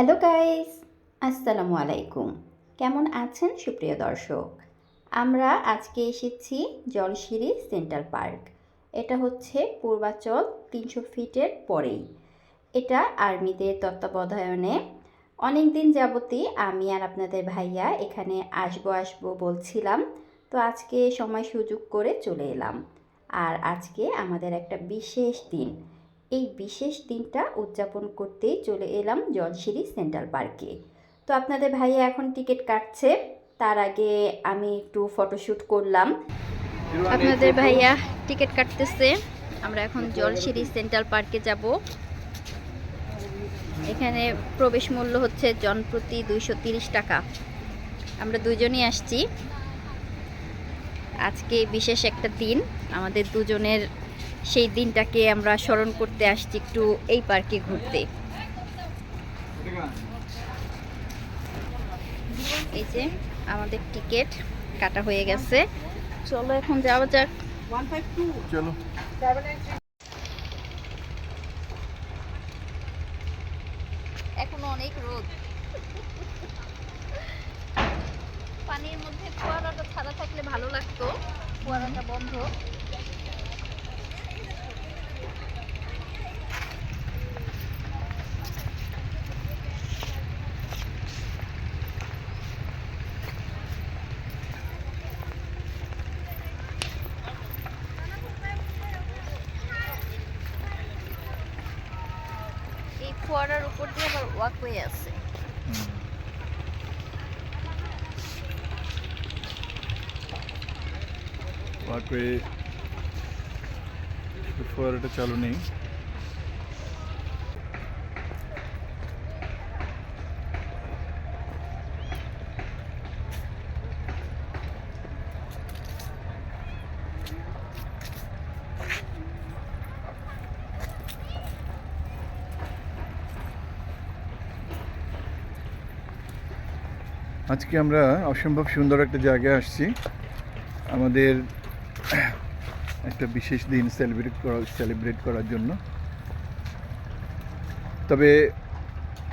Hello guys, আসসালামু আলাইকুম। কেমন আছেন সুপ্রিয় দর্শক? আমরা আজকে এসেছি জলশিরি সেন্ট্রাল পার্ক। এটা হচ্ছে পূর্বাচল তিনশো ফিটের পরেই। এটা আর্মিদের তত্ত্বাবধায়নে অনেক দিন যাবতই আমি আর আপনাদের ভাইয়া এখানে আসব আসব বলছিলাম, তো আজকে সময় সুযোগ করে চলে এলাম। আর আজকে আমাদের একটা বিশেষ দিন। এই বিশেষ দিনটা উদযাপন করতেই চলে এলাম জলশিরি সেন্ট্রাল পার্কে। তো আপনাদের ভাইয়া এখন টিকিট কাটছে, তার আগে আমি একটু ফটোশ্যুট করলাম। আপনাদের ভাইয়া টিকিট কাটতেছে, আমরা এখন জলশিরি সেন্ট্রাল পার্কে যাব। এখানে প্রবেশ মূল্য হচ্ছে জনপ্রতি দুইশো টাকা। আমরা দুজনই আসছি। আজকে বিশেষ একটা দিন, আমাদের দুজনের সেই দিনটাকে আমরা স্মরণ করতে আসছি একটু এই পার্কে ঘুরতে। এই যে আমাদের টিকিট কাটা হয়ে গেছে। চলো এখন যাওয়া যাক। চলো। এখন অনেক রোদ। পানির মধ্যে ফোয়ারাটা ছাড়া থাকলে ভালো লাগতো। ফোয়ারাটা বন্ধ। ফোয়ারার উপর দিয়ে আবার ওয়াকওয়ে আছে। ওয়াকওয়ে ফোয়ারাটা চালু নেই। আজকে আমরা অসম্ভব সুন্দর একটা জায়গায় আসছি। আমাদের একটা বিশেষ দিন সেলিব্রেট করা সেলিব্রেট করার জন্য। তবে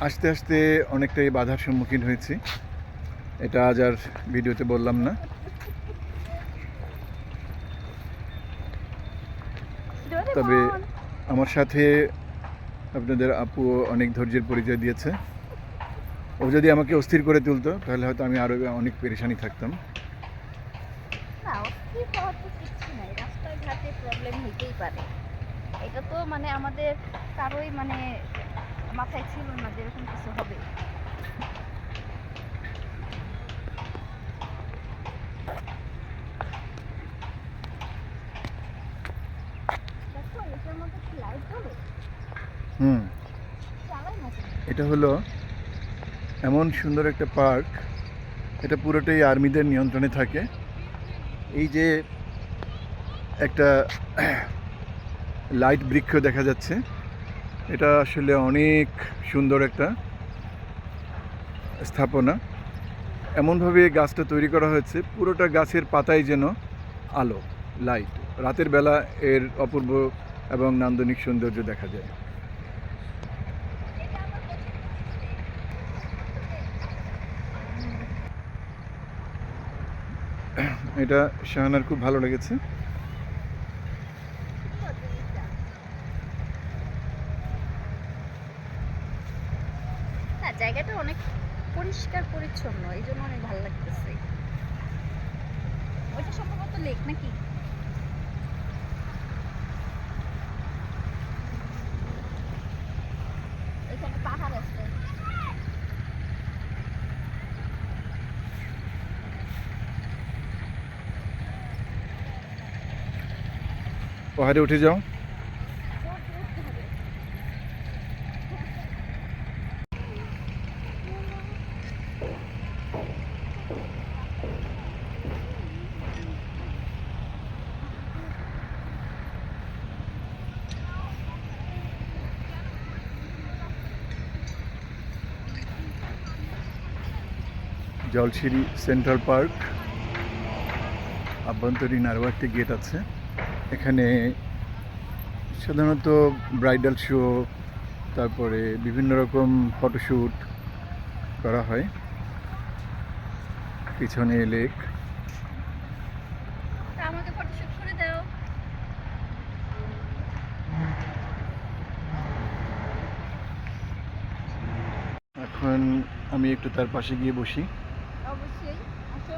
আস্তে আস্তে অনেকটাই বাধার সম্মুখীন হয়েছি। এটা আজ আর ভিডিওতে বললাম না। তবে আমার সাথে আপনাদের আপু অনেক ধৈর্যের পরিচয় দিয়েছে। ও যদি আমাকে অস্থির করে তুলতো তাহলে হয়তো আমি আরও অনেক পেরেশানি থাকতাম। রাস্তাঘাটে প্রবলেম হইতেই পারে। এটা তো মানে আমাদের কারোই মানে মাথায় ছিল না যে এরকম কিছু হবে। হুম। এটা হলো এমন সুন্দর একটা পার্ক, এটা পুরোটাই আর্মিদের নিয়ন্ত্রণে থাকে। এই যে একটা লাইট বৃক্ষ দেখা যাচ্ছে, এটা আসলে অনেক সুন্দর একটা স্থাপনা। এমনভাবে গাছটা তৈরি করা হয়েছে, পুরোটা গাছের পাতায় যেন আলো লাইট রাতের বেলা এর অপূর্ব এবং নান্দনিক সৌন্দর্য দেখা যায়। এটা শাহানার খুব ভালো লেগেছে। না জায়গাটা অনেক পরিষ্কার, পরিচ্ছন্ন এই জন্য অনেক ভালো লাগতেছে। ওইটা সম্ভবত লেক নাকি এখানে পাহাড় আছে পাহাড়ে উঠে যাও। Jalshiri Central Park. আভ্যন্তরীণ আরও একটি গেট আছে। এখানে সাধারণত ব্রাইডাল শো তারপরে বিভিন্ন রকম ফটোশ্যুট করা হয়। পিছনে লেক। এখন আমি একটু তার পাশে গিয়ে বসি অবশ্যই আসো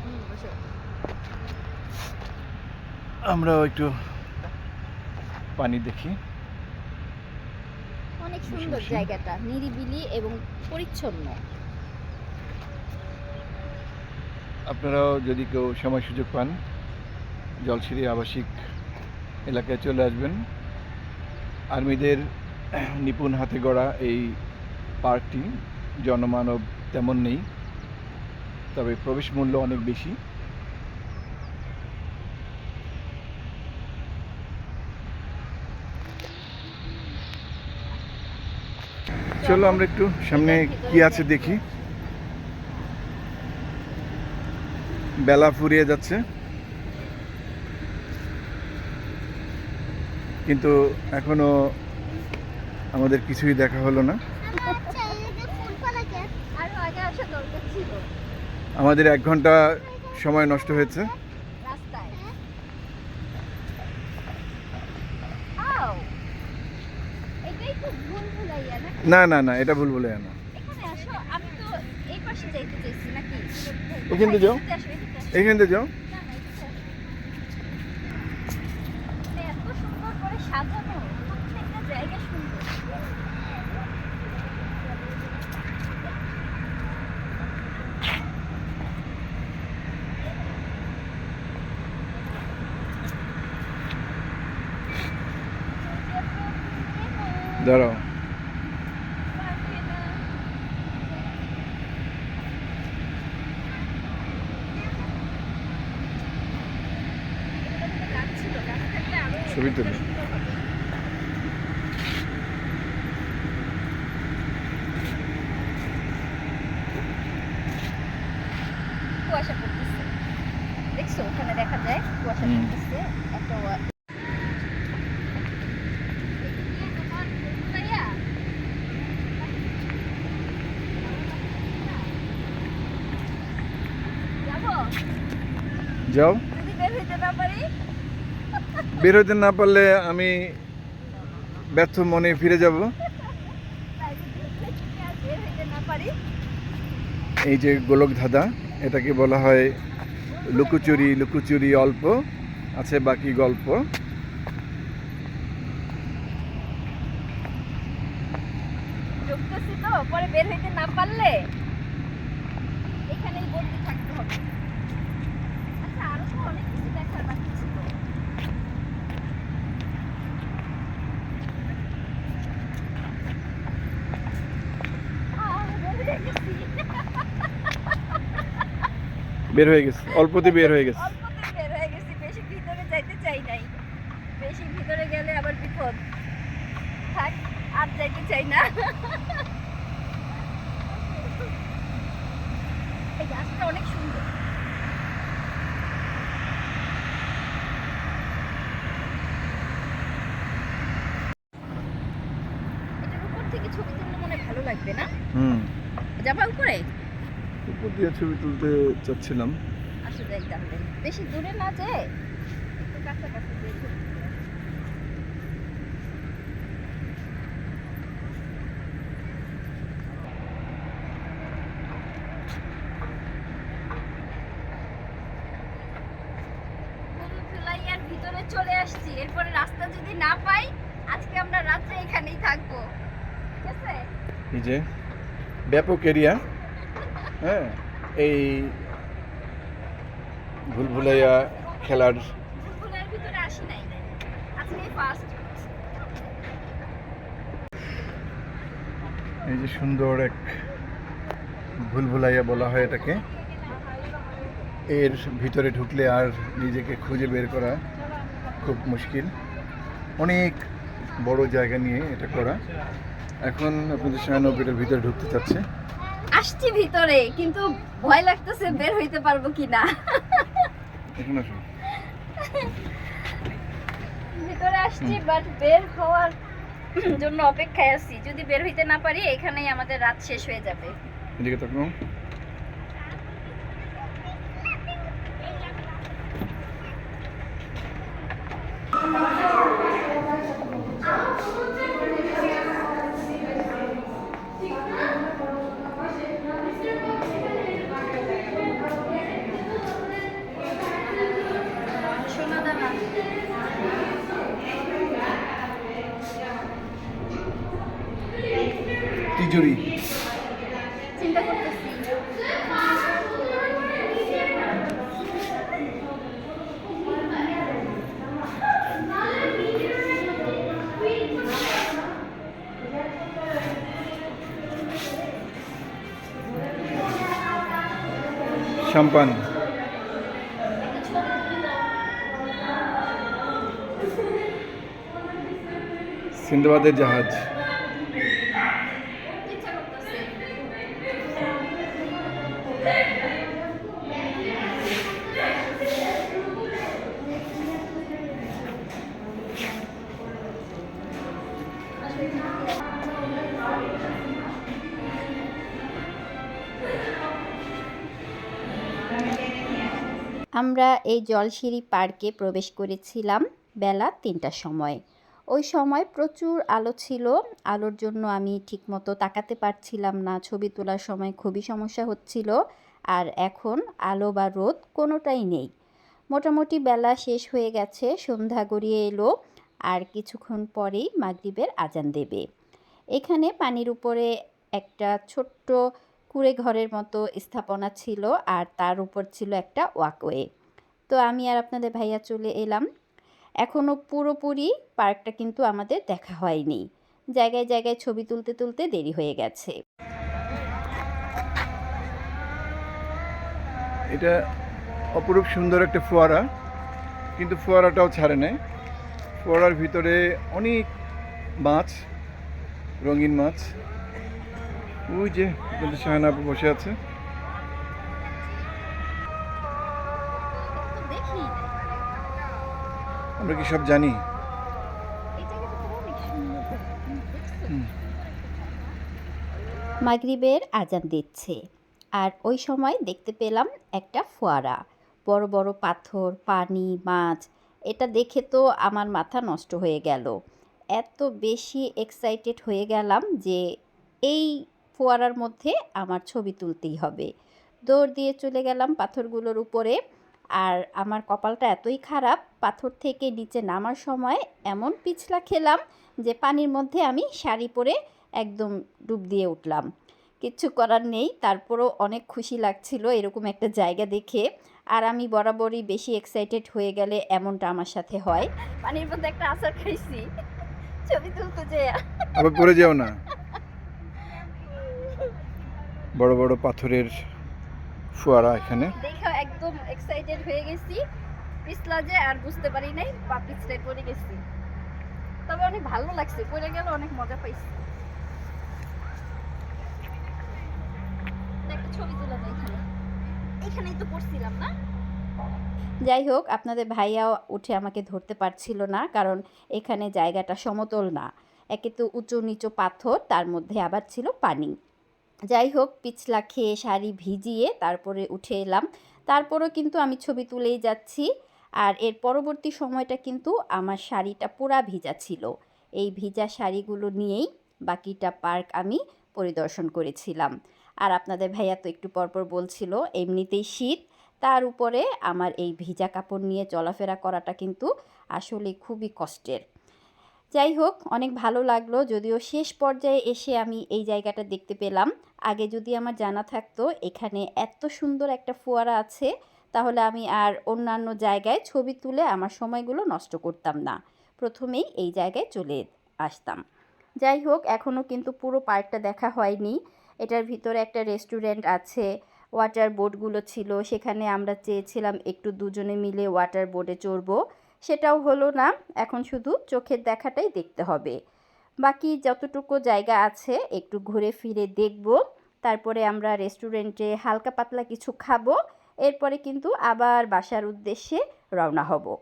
হুম, বসো। আমরাও একটু পানি দেখি। অনেক সুন্দর জায়গাটা নিরিবিলি এবং পরিচ্ছন্ন। আপনারাও যদি কেউ সময় সুযোগ পান জলসিরি আবাসিক এলাকায় চলে আসবেন। আর্মিদের নিপুণ হাতে গড়া এই পার্কটি জনমানব তেমন নেই তবে প্রবেশ মূল্য অনেক বেশি। চলো আমরা একটু সামনে কি আছে দেখি। বেলা ফুরিয়ে যাচ্ছে। কিন্তু এখনও আমাদের কিছুই দেখা হলো না। আমাদের এক ঘণ্টা সময় নষ্ট হয়েছে। না না না এটা ভুল বলে না এখানে থেকে যাও। থেকে যাও। না, না, এদিকে আসো। মানে এত সুন্দর করে সাজানো প্রত্যেকটা জায়গা সুন্দর দাঁড়াও ছবি তুলি কুয়াশা পড়তেছে দেখছ ওখানে দেখা যায় কুয়াশা হুম। পড়তেছে যাও। বের হইতে না পারলে আমি ব্যর্থ মনে ফিরে যাব। এই যে গোলক ধাঁধা এটাকে বলা হয় লুকোচুরি লুকোচুরি অল্প। আছে বাকি গল্প। ঢুকতেছি তো পরে বের হইতে না পারলে এখানেই বন্দি থাকতে হবে। আচ্ছা আরও তো অনেক কিছু দেখার বাকি ছিল। গেছি। বের হয়ে গেছে অল্পতে বের হয়ে গেছে অল্পতেই বের হয়ে গেছি বেশি ভিতরে যাইতে চাই নাই বেশি ভিতরে গেলে আবার বিপদ থাক আর যাইতে চাই না এই গাছটা অনেক সুন্দর এটার উপর থেকে ছবি তুললে মনে হয় ভালো লাগবে না হুম যাবা উপরে উপর দিয়ে ছবি তুলতে চাচ্ছিলাম। আসলে তাহলে বেশি দূরে না যেয়ে একটু কাছাকাছি। ফুলফুলাইয়ার ভিতরে চলে আসছি। এরপরে রাস্তা যদি না পাই আজকে আমরা রাত্রে এখানেই থাকব। ঠিক আছে? যে ব্যাপক এরিয়া হ্যাঁ এই ভুলভুলাইয়া খেলার এই যে সুন্দর এক ভুলভুলাইয়া বলা হয় এটাকে। এর ভিতরে ঢুকলে আর নিজেকে খুঁজে বের করা খুব মুশকিল। অনেক বড় জায়গা নিয়ে এটা করা। এখন আপনাদের সামনে এটার ভিতরে ঢুকতে চাচ্ছে। আসছি ভিতরে কিন্তু ভয় লাগতেছে বের হইতে পারব কিনা। এখন আসুন। ভিতরে আসছি বাট বের হওয়ার জন্য অপেক্ষায় আছি। যদি বের হইতে না পারি এখানেই আমাদের রাত শেষ হয়ে যাবে। এদিকে তাকাও সোনা দানা তিজুরি। সাম্পান সিন্দাবাদের জাহাজ। এই জলসিঁড়ি পার্কে প্রবেশ করেছিলাম বেলা তিনটার সময়। ওই সময় প্রচুর আলো ছিল। আলোর জন্য আমি ঠিকমতো তাকাতে পারছিলাম না। ছবি তোলার সময় খুবই সমস্যা হচ্ছিল। আর এখন আলো বা রোদ কোনোটাই নেই। মোটামুটি বেলা শেষ হয়ে গেছে, সন্ধ্যা গড়িয়ে এলো। আর কিছুক্ষণ পরেই মাগরিবের আজান দেবে। এখানে পানির উপরে একটা ছোট্ট কুড়ে ঘরের মতো স্থাপনা ছিল। আর তার উপর ছিল একটা ওয়াকওয়ে তো আমি আর আপনাদের ভাইয়া চলে এলাম। এখনও পুরোপুরি পার্কটা কিন্তু আমাদের দেখা হয়নি। জায়গায় জায়গায় ছবি তুলতে তুলতে দেরি হয়ে গেছে। এটা অপরূপ সুন্দর একটা ফোয়ারা, কিন্তু ফোয়ারাটাও ছাড়ে নেই। ফোয়ারার ভিতরে অনেক মাছ, রঙিন মাছ। ওই যে শাহানা বসে আছে। আমরা কি সব জানি? মাগরিবের আজান দিচ্ছে। আর ওই সময় দেখতে পেলাম একটা ফোয়ারা। বড় বড় পাথর, পানি, মাছ, এটা দেখে তো আমার মাথা নষ্ট হয়ে গেল। এত বেশি এক্সাইটেড হয়ে গেলাম যে এই ফোয়ারার মধ্যে আমার ছবি তুলতেই হবে। দৌড় দিয়ে চলে গেলাম পাথরগুলোর উপরে। আর আমার কপালটা এতই খারাপ পাথর থেকে নিচে নামার সময় এমন পিছলা খেলাম যে পানির মধ্যে আমি শাড়ি পরে একদম ডুব দিয়ে উঠলাম। কিচ্ছু করার নেই তারপরও অনেক খুশি লাগছিল এরকম একটা জায়গা দেখে। আর আমি বরাবরই বেশি এক্সাইটেড হয়ে গেলে এমনটা আমার সাথে হয়। পানির মধ্যে একটা আচার খাইছি ছবি তুলতে যে আবার পড়ে যাও না। বড় বড় পাথরের ফোয়ারা এখানে। দেখে একদম এক্সাইটেড হয়ে গেছি। পিছলা যে আর বুঝতে পারি নাই পা পিছলায় পড়ে গেছি। তবে অনেক ভালো লাগছে, পড়ে গেল অনেক মজা পাইছি। যাই হোক, আপনাদের ভাইয়াও উঠে আমাকে ধরতে পারছিল না, কারণ এখানে জায়গাটা সমতল না। একে তো উঁচু নিচু পাথর, তার মধ্যে আবার ছিল পানি। যাই হোক, পিছলা খেয়ে শাড়ি ভিজিয়ে তারপরে উঠে এলাম। তারপরও কিন্তু আমি ছবি তুলেই যাচ্ছি। আর এর পরবর্তী সময়টা কিন্তু আমার শাড়িটা পুরা ভিজা ছিল। এই ভিজা শাড়িগুলো নিয়েই বাকিটা পার্ক আমি পরিদর্শন করেছিলাম। আর আপনাদের ভাইয়া তো একটু পরপর বলছিল, এমনিতেই শীত, তার উপরে আমার এই ভিজা কাপড় নিয়ে চলাফেরা করাটা কিন্তু আসলে খুবই কষ্টের। যাই হোক, অনেক ভালো লাগল, যদিও শেষ পর্যায়ে এসে আমি এই জায়গাটা দেখতে পেলাম। আগে যদি আমার জানা থাকতো, এখানে এত সুন্দর একটা ফোয়ারা আছে, তাহলে আমি আর অন্যান্য জায়গায় ছবি তুলে আমার সময়গুলো নষ্ট করতাম না। প্রথমেই এই জায়গায় চলে আসতাম। যাই হোক, এখনও কিন্তু পুরো পার্কটা দেখা হয়নি। এটার ভিতরে একটা রেস্টুরেন্ট আছে, ওয়াটার বোটগুলো ছিল, সেখানে আমরা চেয়েছিলাম একটু দুজনে মিলে ওয়াটার বোটে চড়বো। সেটাও হলো না, এখন শুধু চোখের দেখাটাই দেখতে হবে। বাকি যতটুকু জায়গা আছে একটু ঘুরে ফিরে দেখব। তারপরে আমরা রেস্টুরেন্টে হালকা পাতলা কিছু খাব। এরপরে কিন্তু আবার বাসার উদ্দেশ্যে রওনা হব।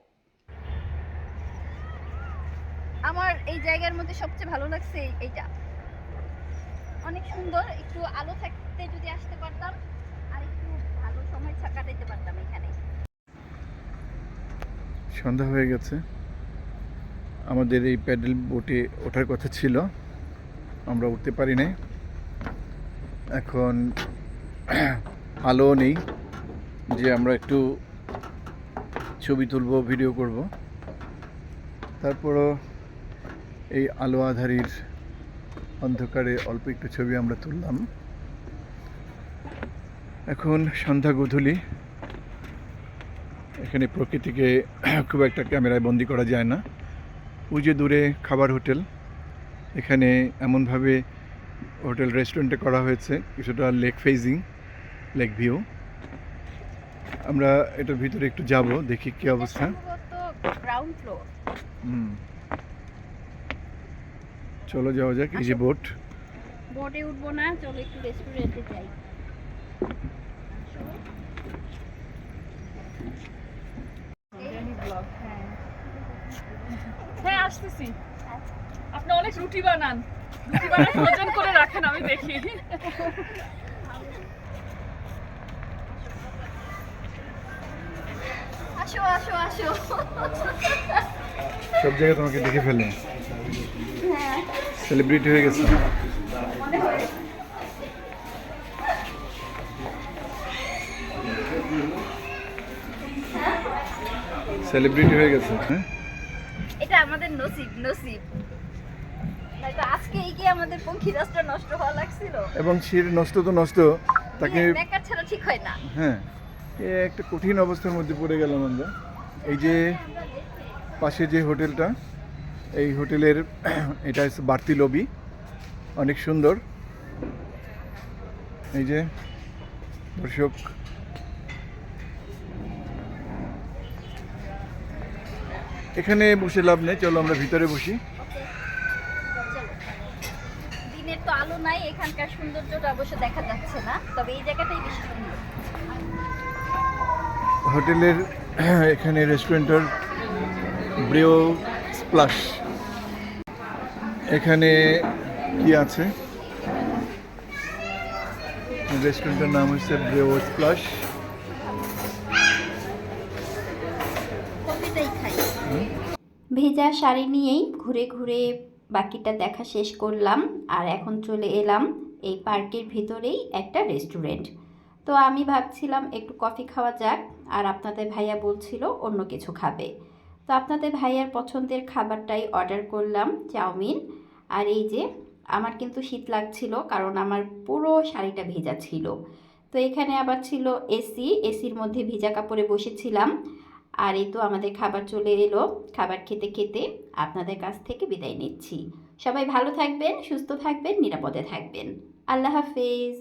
আমার এই জায়গার মধ্যে সবচেয়ে ভালো লাগছে এইটা। অনেক সুন্দর একটু আলো থাকতে যদি আসতে পারতাম আর একটু ভালো সময় ছা- কাটাইতে পারতাম এখানে। সন্ধ্যা হয়ে গেছে। আমাদের এই প্যাডেল বোটে ওঠার কথা ছিল। আমরা উঠতে পারি নাই। এখন আলো নেই যে আমরা একটু ছবি তুলব, ভিডিও করব। তারপরও এই আলো আধারির অন্ধকারে অল্প একটু ছবি আমরা তুললাম। এখন সন্ধ্যা গধূলি। এখানে প্রকৃতিকে খুব একটা ক্যামেরায় বন্দি করা যায় না। ওই যে দূরে খাবার হোটেল। এখানে এমনভাবে হোটেল রেস্টুরেন্টে করা হয়েছে কিছুটা লেক ফেজিং লেক ভিউ। আমরা এটার ভিতরে একটু যাব দেখি কি অবস্থা। গ্রাউন্ড ফ্লোর হুম। চলো যাওয়া যাক এই যে বোট বোটে উঠবো না চলো একটু রেস্টুরেন্টে যাই। হ্যাঁ। আসতেছি। আপনি অনেক রুটি বানান। রুটি বানান ফ্রোজেন করে রাখেন আমি দেখি। আসো আসো আসো। সব জায়গায় তোমাকে দেখে ফেললাম। হ্যাঁ। সেলিব্রিটি হয়ে গেছে। সেলিব্রিটি হয়ে গেছে হ্যাঁ? এটা আমাদের নসিব নসিব। কি আমাদের পঙ্খী রাস্তা নষ্ট হওয়া লাগছিল। এবং শির নষ্ট তো নষ্ট তাকে হ্যাঁ, বেকার ছাড়া ঠিক হয় না। হ্যাঁ এ একটা কঠিন অবস্থার মধ্যে পড়ে গেলাম আমরা। এই যে পাশে যে হোটেলটা এই হোটেলের এটা হচ্ছে বাড়তি লবি অনেক সুন্দর। এই যে দর্শক এখানে বসে লাভ নেই চলো আমরা ভিতরে বসি। দিনের তো আলো নাই এখানকার সৌন্দর্যটা অবশ্য দেখা যাচ্ছে না তবে এই জায়গাটাই বেশি সুন্দর। হোটেলের এখানে রেস্টুরেন্টের ব্রেও স্প্লাশ। এখানে কি আছে? রেস্টুরেন্টের নাম হচ্ছে ব্রেও স্প্লাশ। শাড়ি নিয়েই ঘুরে ঘুরে বাকিটা দেখা শেষ করলাম আর এখন চলে এলাম এই পার্কের ভিতরেই একটা রেস্টুরেন্ট। তো আমি ভাবছিলাম একটু কফি খাওয়া যাক আর আপনাদের ভাইয়া বলছিল অন্য কিছু খাবে। তো আপনাদের ভাইয়ার পছন্দের খাবারটাই অর্ডার করলাম, চাউমিন। আর এই যে আমার কিন্তু শীত লাগছিল কারণ আমার পুরো শাড়িটা ভেজা ছিল। তো এখানে আবার ছিল এসি, এসির মধ্যে ভিজা কাপড়ে বসেছিলাম। আর এই তো আমাদের খাবার চলে এলো। খাবার খেতে খেতে আপনাদের কাছ থেকে বিদায় নিচ্ছি। সবাই ভালো থাকবেন, সুস্থ থাকবেন, নিরাপদে থাকবেন। আল্লাহ হাফেজ।